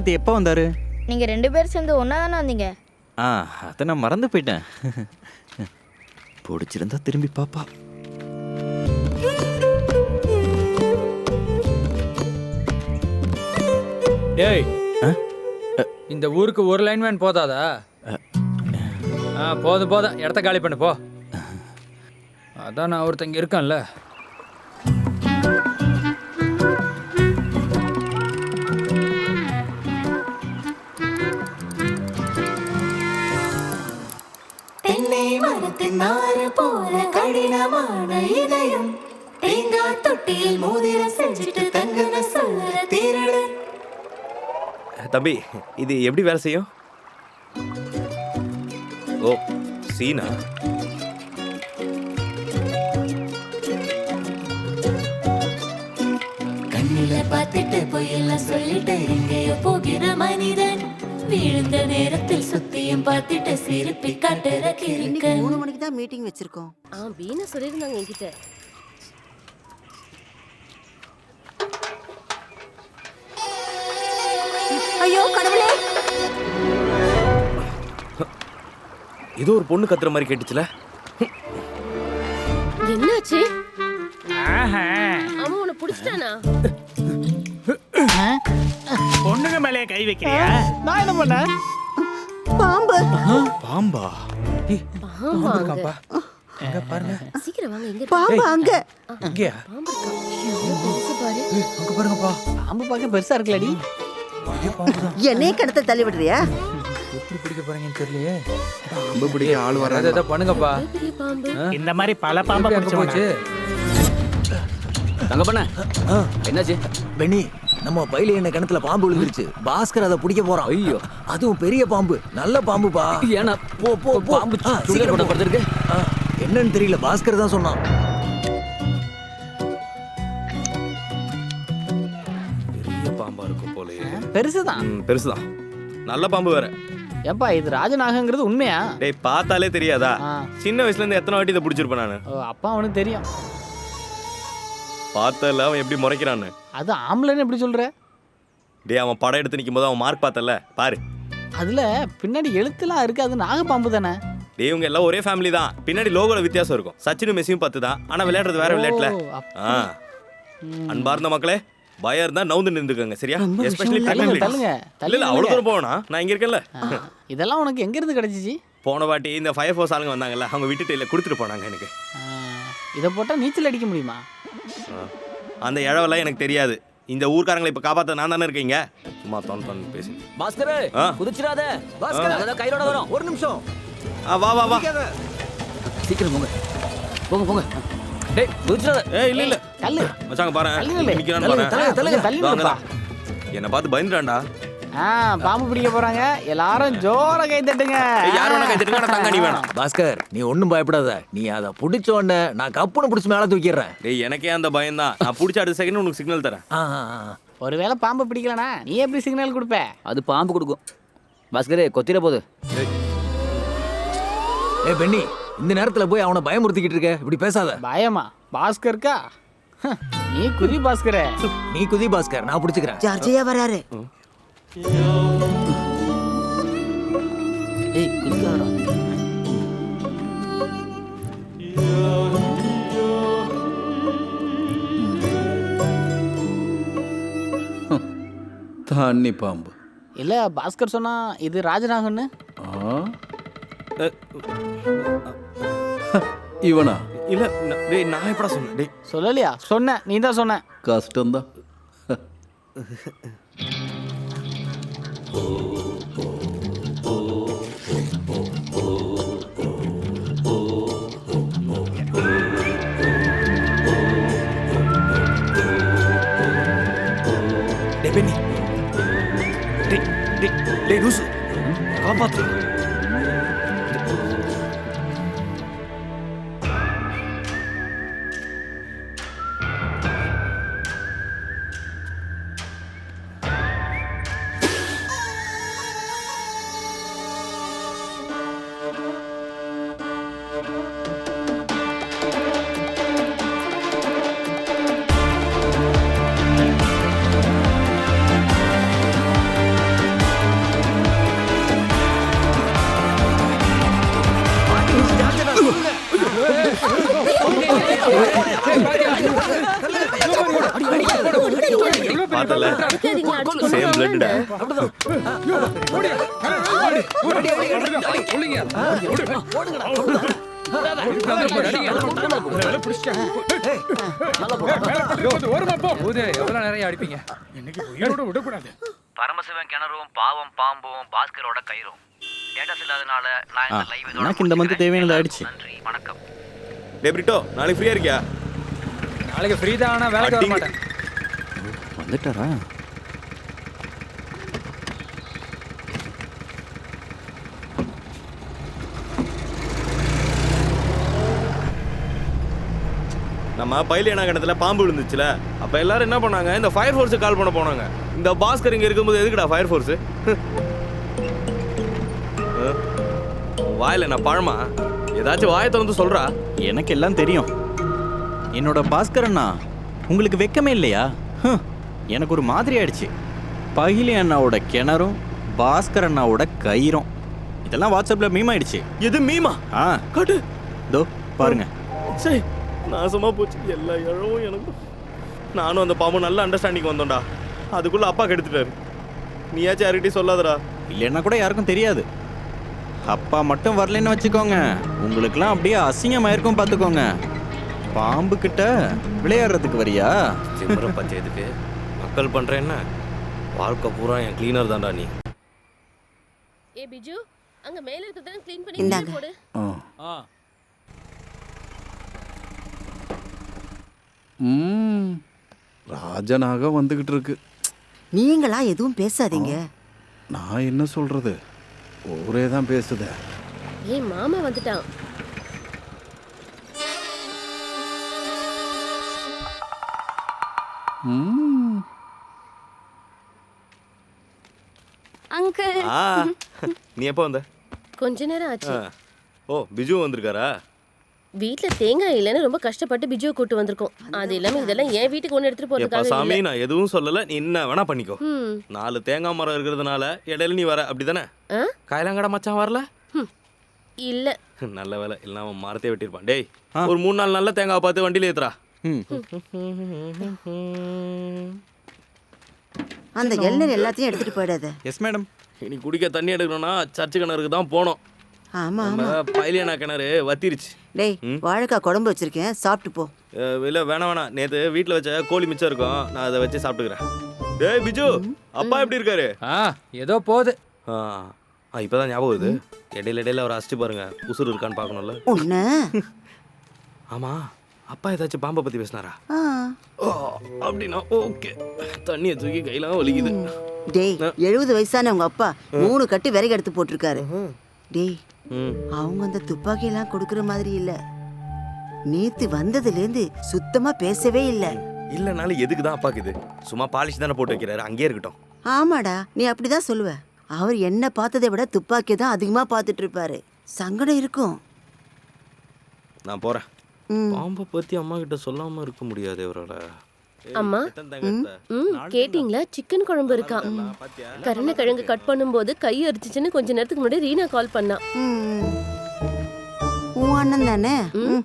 நேத்து எப்போ வந்தாரு? நீங்க ரெண்டு பேரும் சேர்ந்து ஒன்னா தானே வந்தீங்க? ஆ அதை நான் மறந்து போயிட்டேன். பிடிச்சிருந்தா திரும்பி பாப்பா. டேய் ஆ? இந்த ஊருக்கு ஒரு லைன் மேன் போதாதா? ஆ போதும் போதும். இடத்த காலி பண்ணு போ. அதான் நான் ஒருத்தங்க இருக்கேன்ல. நாறு போல கடினமான இதயம். தேங்காய் தொட்டியில் மோதிரம் செஞ்சுட்டு தங்கன சொல்லுற திருடு. தம்பி இது எப்படி வேலை செய்யும்? ஓ சீனா? கண்ணில பார்த்துட்டு பொய்யெல்லாம் சொல்லிட்டு எங்கேயோ போகிற மனிதன். விழுந்த நேரத்தில் சுத்தியும் பார்த்துட்டு சிரிப்பி காட்டுற கிறுக்கன் மூணு மணிக்கு தான் மீட்டிங் வச்சிருக்கோம். ஆ வீணா சொல்லியிருந்தாங்க என்கிட்ட. ஐயோ கடவுளே. ஏதோ ஒரு பொண்ணு கத்துற மாதிரி கேட்டுச்சுல? என்னாச்சு? அவன் உன்னை பிடிச்சிட்டானா? மேலே கை வைக்கிறியா? நான் என்ன பண்ணேன்? பாம்பு. பாம்பா. இருக்கான்ப்பா எங்க பாருங்க. சீக்கிரம் வாங்க எங்க? பாம்பு அங்க. இங்கேயா? பாம்பு பாரு. அங்க பாருங்கப்பா. பாம்பு பார்க்க பெருசா பாம்பு தான் என்னையே கிணத்த தள்ளி விடுறியா? எப்படி பிடிக்க போறீங்கன்னு தெரியலையே. பாம்பு பிடிக்க ஆள் அதை ஏதோ பண்ணுங்கப்பா. பாம்பு. இந்த மாதிரி பல பாம்பை பிடிச்சவன? போச்சு. தங்க பண்ண. என்னாச்சு? பெனி நம்ம பயில என்ன கிணத்துல பாம்பு விழுந்துருச்சு. பாஸ்கர் அதை பிடிக்க போறான். ஐயோ. அதுவும் பெரிய பாம்பு. நல்ல பாம்புப்பா. ஏன்னா போ போ போ. பாம்பு சீக்கிரம். படுத்திருக்கு. என்னன்னு தெரியல. பாஸ்கர் தான் சொன்னான். பெரிய பாம்பா இருக்கும் போலயே. பெருசுதான். பெருசுதான். நல்ல பாம்பு வேற. ஏப்பா இது ராஜநாகங்கிறது உண்மையா? டேய் பார்த்தாலே தெரியாதா. சின்ன வயசுல இருந்து எத்தனை வாட்டி இதை பிடிச்சிருப்பேன் நான்? அப்பா அவனுக்கு தெரியும். பார்த்தல அவன் எப்படி முறைக்கிறான்னு. அது ஆம்பளைன்னு எப்படி சொல்ற? டேய் அவன் படம் எடுத்து நிற்கும் போது அவன் மார்க் பார்த்தல. பாரு. அதுல பின்னாடி எழுத்துலாம் இருக்கு அது நாகப்பாம்பு தானே? டேய் இவங்க எல்லாம் ஒரே ஃபேமிலி தான். பின்னாடி லோகோல வித்தியாசம் இருக்கும். சச்சினும் மெஸ்ஸியும் பத்து தான். ஆனா விளையாடுறது வேற விளையாட்டுல. ஆ. அன்பார்ந்த மக்களே பயம் இருந்தா நவுந்து நின்றுக்கங்க சரியா? எஸ்பெஷலி தள்ளுங்க தள்ளுங்க. இல்ல அவ்வளவு தூரம் போனா நான் இங்க இருக்கேன்ல. இதெல்லாம் உனக்கு எங்க இருந்து கிடைச்சிச்சு? போன வாட்டி இந்த ஃபயர் ஃபோர்ஸ் ஆளுங்க வந்தாங்கல்ல அவங்க விட்டுட்டு இல்ல கொடுத்துட்டு போனாங்க எனக்கு. இதை போட்டா நீச்சல் அடிக்க முடியுமா. அந்த இழவெல்லாம் எனக்கு தெரியாது. இந்த ஊர்க்காரங்களை இப்ப காப்பாத்த நான் தானே இருக்கீங்க? சும்மா தொன் தொன் பேசி. பாஸ்கர். குதிச்சிடாத. பாஸ்கர் கையோட வரும். ஒரு நிமிஷம். வா வா வா. சீக்கிரம் போங்க. போங்க போங்க. டேய் குதிச்சிடாத. ஏய் இல்ல இல்ல. தள்ளு. மச்சாங்க தள்ளு, தள்ளு. பாரு. தள்ளுங்க, தள்ளுங்க. தள்ளி. அங்கதான். என்னை பார்த்து பயந்துடான்டா ஆ பாம்பு பிடிக்க போறாங்க. எல்லாரும் ஜோர கை தட்டுங்க யார் வேணா கை தட்டுங்க, ஆனா தங்க நீ வேணாம். பாஸ்கர் நீ ஒண்ணும் பயப்படாத. நீ அதை பிடிச்ச உடனே நான் கப்புன்னு பிடிச்சி மேல தூக்கிடுறேன். டேய் எனக்கே அந்த பயம் தான் நான் பிடிச்ச அடுத்த செகண்ட் உனக்கு சிக்னல் தரேன். ஆ, ஆ, ஆ. ஒருவேளை பாம்பு பிடிக்கலனா நீ எப்படி சிக்னல் கொடுப்ப? அது பாம்பு கொடுக்கும். பாஸ்கரே கொத்திர போகுது ஏய். பென்னி இந்த நேரத்துல போய் அவனை பயமுறுத்திக்கிட்டு இருக்க. இப்படி பேசாத. பயமா? பாஸ்கருக்கா? ஹ, நீ குதி பாஸ்கரே. நீ குதி பாஸ்கர் நான் பிடிச்சுக்கிறேன். ஜார்ஜியா வராரு. டேய் குதிக்காதடா. தண்ணி பாம்பு. இல்ல பாஸ்கர் சொன்னா இது ராஜநாகன்னு ஆ? இவனா? இல்ல நான்- டேய் நான் எப்படா சொன்னேன்? டேய். சொல்லலையா? சொன்னேன். நீ தான் சொன்ன. கஷ்டம்தான். டேய் பென்னி டேய் டேய் டேய் லூசு பார்த்தல சேம் பரமசிவன் கிணறும் பாவம் பாம்பும் பாஸ்கரோட கயிறும் டேட்டாஸ் இல்லாதனால நான் இந்த லைவ் எனக்கு இந்த மந்த் தேவையானது ஆயிடுச்சு நன்றி வணக்கம் டே பிரிட்டோ நாளைக்கு ஃப்ரீயா இருக்கியா நாளைக்கு ஃப்ரீ தான் ஆனால் வேலைக்கு வர. மாட்டேன் வந்துட்டாரா? நம்ம பயிலியனா கிணத்துல பாம்பு விழுந்துச்சுல. அப்ப எல்லாரும் என்ன பண்ணாங்க? இந்த ஃபயர் ஃபோர்ஸுக்கு கால் பண்ண போனாங்க. இந்த பாஸ்கர் இங்க இருக்கும்போது எதுக்குடா ஃபயர் ஃபோர்ஸ் வாயில நான் பழமா? ஏதாச்சும் வாயை திறந்து சொல்றா? எனக்கு எல்லாம் தெரியும். என்னோட பாஸ்கர் அண்ணா உங்களுக்கு வெக்கமே இல்லையா? ஹம், எனக்கு ஒரு மாதிரி ஆயிடுச்சு. பகிலி அண்ணாவோட கிணறும் பாஸ்கர் அண்ணாவோட கயிறும். இதெல்லாம் வாட்ஸ்அப்பில் மீம் ஆயிடுச்சு. எது மீமா ஆ? காட்டு. தோ பாருங்க. சரி நாசமா போச்சு. எல்லா இழவும் எனக்கு நானும் அந்த பாம்பு நல்ல அண்டர்ஸ்டாண்டிங் வந்தோம்டா. அதுக்குள்ள அப்பா கெடுத்துட்டாரு. நீயாச்சும் யார்கிட்டயும் சொல்லாதடா. இல்லைன்னா கூட யாருக்கும் தெரியாது. அப்பா மட்டும் வரலைன்னு வச்சுக்கோங்க. உங்களுக்குலாம் அப்படியே அசிங்கமாயிருக்கும் பார்த்துக்கோங்க பாம்பு கிட்ட விளையாடுறதுக்கு வரியா? சிம்மரம் மக்கள் பண்ற என்ன? வாழ்க்கை பூரா என் கிளீனர் தான்டா நீ. ஏ பிஜு அங்க மேல இருக்கிறதெல்லாம் க்ளீன் பண்ணி இந்தாங்க. கீழே போடு. ஆ. ம். ராஜனாக வந்துக்கிட்டு இருக்கு. நீங்களா எதுவும் பேசாதீங்க. நான் என்ன சொல்றது? ஊரே தான் பேசுதே. ஏய் மாமா வந்துட்டான். ம். அங்கிள். ஆ. நீ எப்போ வந்த? கொஞ்ச நேரம் ஆச்சு. ஆ. ஓ பிஜு வந்திருக்காரா? வீட்ல தேங்காய் இல்லைன்னு ரொம்ப கஷ்டப்பட்டு பிஜுவை கூட்டு வந்திருக்கோம். அது இல்லாம இதெல்லாம் என் வீட்டுக்கு ஒண்ணு எடுத்துட்டு எப்பா போறதுக்காக சாமி நான் எதுவும் சொல்லல. நீ என்ன வேணா பண்ணிக்கோ. ம் நாலு தேங்காய் மரம் இருக்கிறதுனால இடையில நீ வர. அப்படிதானே ஆ? காயலாங்கடா மச்சான் வரல? இல்ல. நல்ல வேலை. இல்லைன்னா அவன் மரத்தை வெட்டியிருப்பான். டேய் ஒரு மூணு நாள் நல்ல தேங்காய் பார்த்து வண்டியில ஏத்துறா. ம் அந்த எல்நீர் எல்லாத்தையும் எடுத்துட்டு போயிடாத. எஸ் மேடம் இனி குடிக்க தண்ணி எடுக்கணும்னா சர்ச்சு கிணறுக்கு தான் போனோம் ஆமா ஆமா. பைலியனா கிணறு வத்திருச்சு. டேய் வாழைக்காய் குழம்பு வச்சிருக்கேன். சாப்பிட்டு போ. இல்ல வேணாம் வேணாம். நேத்து வீட்ல வச்ச கோழி மிச்சம் இருக்கும். நான் அதை வச்சு சாப்பிட்டுக்கிறேன். டேய் பிஜு அப்பா எப்படி இருக்காரு? ஆ ஏதோ போகுது. ஆ இப்பதான் ஞாபகம் வருது. இடையில இடையில அவர் அசிச்சு பாருங்க. உசுறு இருக்கான்னு பார்க்கணும்ல. உன்ன? ஆமா. அப்பா ஏதாச்சும் பாம்பை பத்தி பேசினாரா? ஆ. ஓ அப்படின்னா ஓகே. தண்ணியை தூக்கி கையெல்லாம் வலிக்குது. டேய் எழுபது வயசான உங்க அப்பா மூணு கட்டு விறகு எடுத்து போட்டிருக்காரு. டேய் அவங்க அந்த துப்பாக்கி எல்லாம் கொடுக்கற மாதிரி இல்ல. நேத்து வந்ததுலேருந்து சுத்தமா பேசவே இல்ல. இல்லைனாலும் எதுக்கு தான் அப்பாக்கு இது? சும்மா பாலிஷ் தானே போட்டு வைக்கிறாரு. அங்கேயே இருக்கட்டும். ஆமாடா நீ அப்படிதான் சொல்லுவ. அவர் என்ன பார்த்ததை விட துப்பாக்கி தான் அதிகமா பார்த்துட்டு இருப்பாரு. சங்கடம் இருக்கும். நான் போறேன். ம். பாம்பை பத்தி அம்மா கிட்ட சொல்லாம இருக்க முடியாது இவரோட ஏய், அம்மா. எத்தனை தேங்காய் எடுத்த? ம் கேட்டிங்களா? சிக்கன் குழம்பு இருக்கான் பாத்தியா? கருணக்கிழங்கு கட் பண்ணும்போது கை அரிச்சிச்சுன்னு கொஞ்ச நேரத்துக்கு முன்னாடி ரீனா கால் பண்ணா. ம். உன் அண்ணன் தானே? ம்.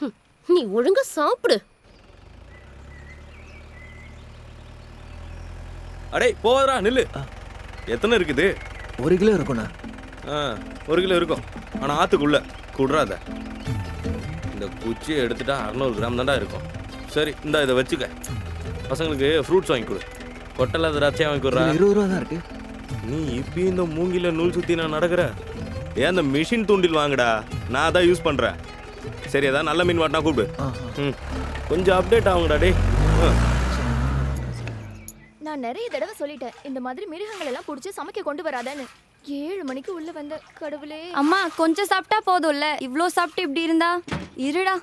ம், நீ ஒழுங்கா சாப்பிடு. அடே போதா நில்லு. எத்தனை இருக்குது? ஒரு கிலோ இருக்கும்ண்ணா ஆ ஒரு கிலோ இருக்கும். ஆனா ஆத்துக்குள்ள குடுறாத. இந்த குச்சியை எடுத்துட்டா அறநூறு கிராம் தான்டா இருக்கும். சரி இந்த இதை வச்சுக்க. பசங்களுக்கு ஃப்ரூட்ஸ் வாங்கி கொடு. கொட்டல திராட்சையா வாங்கி கொடுறா. இருபது ரூபா தான் இருக்கு. நீ இப்பயும் இந்த மூங்கில நூல் சுத்தி நான் நடக்கிற. ஏன் அந்த மிஷின் தூண்டில் வாங்குடா? நான் அதான் யூஸ் பண்றேன். சரி ஏதாவது நல்ல மீன் வாட்டினா கூப்பிடு. ம். கொஞ்சம் அப்டேட் ஆகுங்கடா டேய். ஆ. நான் நிறைய தடவை சொல்லிட்டேன் இந்த மாதிரி மிருகங்கள் எல்லாம் புடிச்சு சமைக்க கொண்டு வராதேன்னு. ஏழு மணிக்கு உள்ள வந்த கடவுளே. அம்மா கொஞ்சம் சாப்பிட்டா போதும்ல? இவ்ளோ சாப்பிட்டு இப்படி இருந்தா? இருடா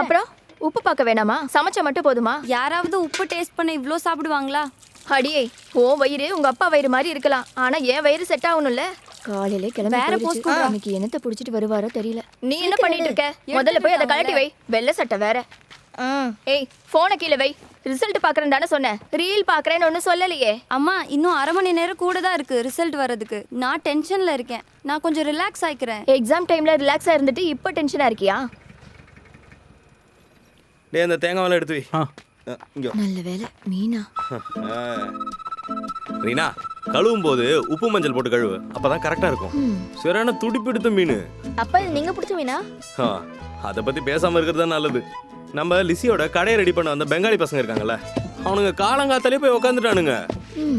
அப்புறம்? உப்பு பார்க்க வேணாமா? சமைச்சா மட்டும் போதுமா? யாராவது உப்பு டேஸ்ட் பண்ண இவ்ளோ சாப்பிடுவாங்களா? அடியே ஓ வயிறு உங்க அப்பா வயிறு மாதிரி இருக்கலாம். ஆனா என் வயிறு செட் ஆகணும்ல. காலையிலே கிளம்பி வேற கொடுறா. இன்னைக்கு என்னத்த புடிச்சிட்டு வருவாரோ தெரியல. நீ என்ன பண்ணிட்டு இருக்க? முதல்ல போய் அதை கழட்டி வை. வெள்ளை சட்டை வேற. ஏய் போனை கீழே வை. ரிசல்ட் பாக்குறேன் தானே சொன்னேன். ரீல் பாக்குறேன்னு ஒன்னும் சொல்லலையே. அம்மா இன்னும் அரை மணி நேரம் கூட தான் இருக்கு ரிசல்ட் வர்றதுக்கு. நான் டென்ஷன்ல இருக்கேன். நான் கொஞ்சம் ரிலாக்ஸ் ஆயிக்கிறேன். எக்ஸாம் டைம்ல ரிலாக்ஸா இருந்துட்டு இப்போ டென்ஷனா இருக்கியா? டேய் அந்த தேங்காவெல்லாம் எடுத்து வை. ஆ. இங்க. நல்ல வேலை. மீனா. ரீனா கழுவும் போது உப்பு மஞ்சள் போட்டு கழுவு. அப்பதான் கரெக்டா இருக்கும். சரியான துடிப்பிடுத்த மீன். அப்ப நீங்க பிடிச்ச மீனா? அதை பத்தி பேசாம இருக்கிறது தான் நல்லது. நம்ம லிசியோட கடையை ரெடி பண்ண வந்த பெங்காலி பசங்க இருக்காங்கல்ல அவனுங்க காலங்காத்தாலே போய் உட்காந்துட்டானுங்க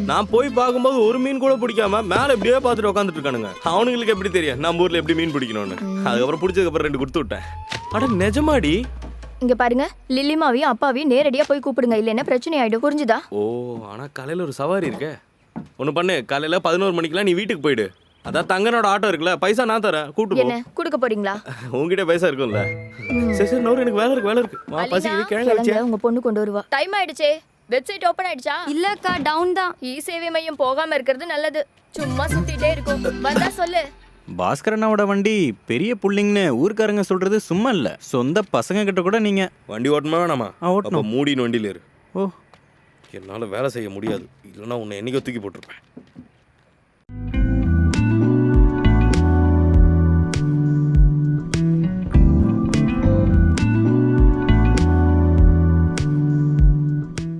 நான் போய் பார்க்கும்போது ஒரு மீன் கூட பிடிக்காம மேல இப்படியே பார்த்துட்டு உட்காந்துட்டு இருக்கானுங்க. அவனுங்களுக்கு எப்படி தெரியும்? நம்ம ஊர்ல எப்படி மீன் பிடிக்கணும்னு. அதுக்கப்புறம் பிடிச்சதுக்கு அப்புறம் ரெண்டு கொடுத்து விட்டேன். அட நிஜமாடி? இங்க பாருங்க லில்லிமாவையும் அப்பாவையும் நேரடியா போய் கூப்பிடுங்க. இல்லைன்னா பிரச்சனை ஆயிடும். புரிஞ்சுதா? ஓ ஆனா காலையில ஒரு சவாரி இருக்கே. ஒன்று பண்ணு காலையில பதினோரு மணிக்கெல்லாம் நீ வீட்டுக்கு போயிடு. அதான் தங்கனோட ஆட்டோ இருக்குல்ல பைசா நான் தரேன். கூட்டு போ. என்ன? கொடுக்க போறீங்களா? உங்ககிட்ட பைசா இருக்கும்ல. சரி சரி நோரு எனக்கு வேலை இருக்கு வேலை இருக்கு. வா பசிக்குது கிழங்கு கிழங்க உங்க பொண்ணு கொண்டு வருவா. டைம் ஆயிடுச்சே. வெப்சைட் ஓபன் ஆயிடுச்சா? இல்லக்கா டவுன் தான். இ சேவை மையம் போகாம இருக்கிறது நல்லது. சும்மா சுத்திட்டே இருக்கும். வந்தா சொல்லு. பாஸ்கர் அண்ணாவோட வண்டி பெரிய புள்ளிங்கன்னு ஊர்க்காரங்க சொல்றது சும்மா இல்ல. சொந்த பசங்க கிட்ட கூட நீங்க. வண்டி ஓட்டணுமா வேணாமா? ஓட்டணும். அப்போ மூடின்னு வண்டியில் இரு ஓ. என்னால் வேலை செய்ய முடியாது. இல்லைன்னா உன்னை என்னைக்கோ தூக்கி போட்டிருப்பேன்.